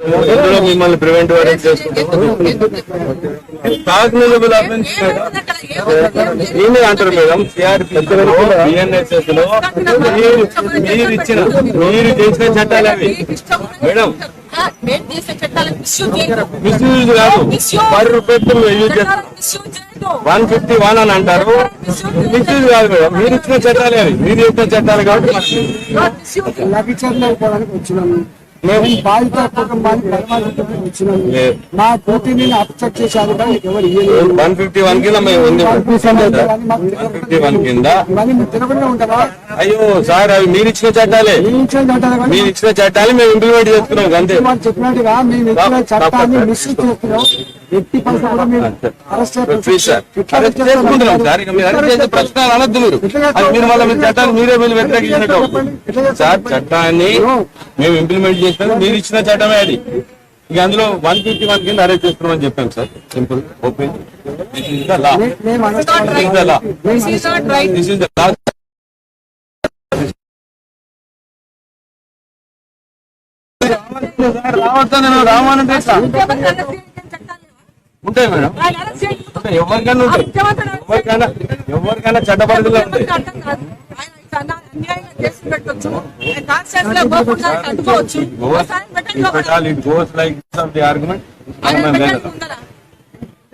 ఇందులో మిమ్మల్ని చేసుకుంటాం అఫెన్స్ దీన్ని అంటారు మేడం? బిఎన్ఎస్ఎస్లో మీరు ఇచ్చిన మీరు చేసిన చట్టాలు అవి మేడం. మిస్యూజ్ కాదు. పర్ రూపాయలు యూజ్ చేస్తారు వన్ ఫిఫ్టీ వన్ అని అంటారు. మిస్యూజ్ కాదు మేడం. మీరు ఇచ్చిన చట్టాలే అవి మీరు ఇచ్చిన చట్టాలు కాబట్టి బాధిత వచ్చినాము లేదు. మా డ్యూటీని అప్సెట్ ఎవరు వన్ ఫిఫ్టీ వన్ కింద మేము ఉంది. ఫిఫ్టీ వన్ కింద. తినకుండా ఉంటారా? అయ్యో సార్ అవి మీరు ఇచ్చిన చట్టాలే. మీరు ఇచ్చిన చట్టాలు మేము ఇంప్లిమెంట్ చేస్తున్నాం అంతే. చెప్పినట్టుగా మేము ఇచ్చిన చట్టాన్ని మిస్యూజ్ చేస్తున్నాం. ఎట్టి మీరు ప్రశ్నలు అనొద్దు మళ్ళీ మీరు చట్టాన్ని మీరే మీరు వ్యతిరేకించినట్టు. సార్ చట్టాన్ని మేము ఇంప్లిమెంట్ చేస్తాం మీరు ఇచ్చిన చట్టమే అది. ఇక అందులో వన్ ఫిఫ్టీ వన్ కింద అరెస్ట్ చేస్తున్నామని చెప్పాం sir. Simple open this is the law మేము arrest this is the law This is not right. This is the law రావద్దా నేను రావాలంటే ఉంటాయి మేడం. ఉంటాయి. ఎవరికైనా ఉంటాయి. ఎవరికైనా ఎవరికైనా చట్ట పరిధిలో ఉంటాయి. అర్థం కాదు. ఆయన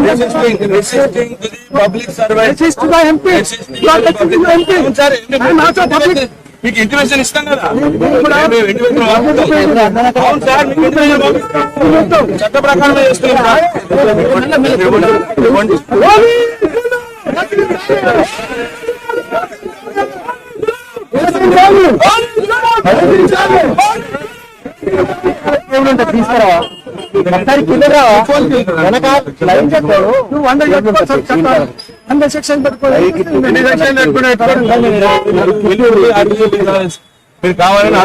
Resisting to the public service. Resist to the MP. You are the MP. I am also public. మీకు ఇంటిమేషన్ ఇస్తాం కదా. అవును సార్ మీకు ఇంటిమేషన్. చట్ట ప్రకారం. తీసుకురావా? ఒకసారి కిందరా వెనక లైన్ చెప్పాడు నువ్వు వంద వంద సెక్షన్ పెట్టుకోవాలి మీరు కావాలని